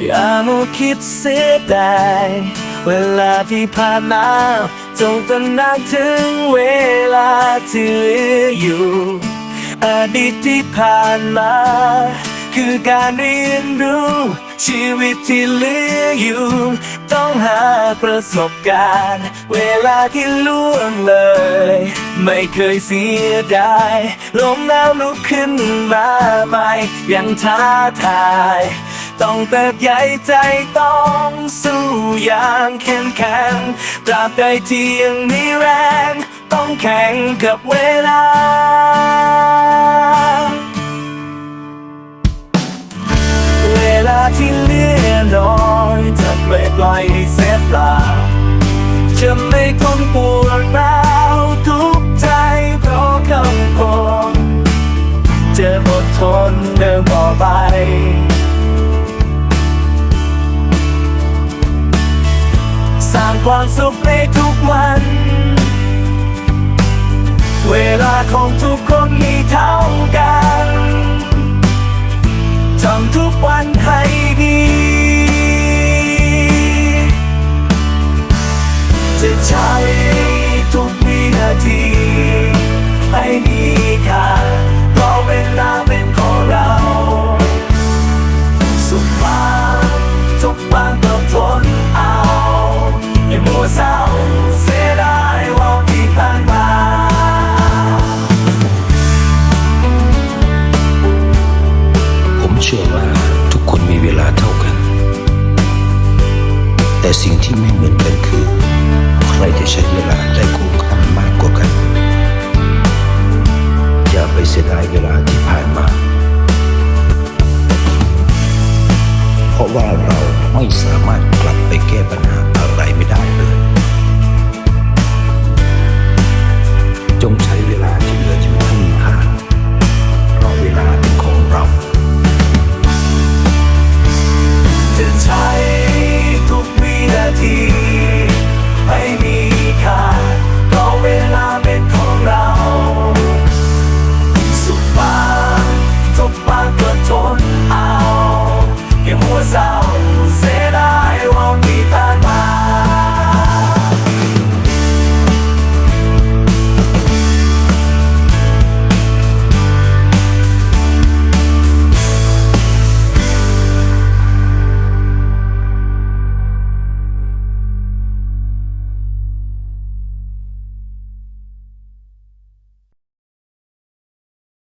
อย่ามัวคิดเสียดายเวลาที่ผ่านมาจงตระหนักถึงเวลาที่เหลืออยู่อดีตที่ผ่านมา คือการเรียนรู้ ชีวิตที่เหลืออยู่ ต้องหาประสบการณ์ เวลาที่ล่วงเลย ไม่เคยเสียดายลมแล้วลุกขึ้นมาใหม่ยังท้าทาย ต้องเติบใหญ่ใจต้องสู้อย่างเข้มแข็งตราบใดที่ยังมีแรง ต้องแข่งกับเวลาเวลาที่เหลือน้อยจะไม่ปล่อยให้เสียเปล่า ความสุขในทุกวัน เวลาของทุกคนมีเท่ากันทำทุกวันให้ดี จะใช้ทุกวินาทีให้มีค่า เวลาเท่ากัน แต่สิ่งที่ไม่เหมือนกันคือ ใครจะใช้เวลาได้คุ้มค่ามากกว่ากัน อย่าไปเสียดายเวลาที่ผ่านมา เพราะว่าเราไม่สามารถกลับไปแก้ปัญหาอะไรไม่ได้เลย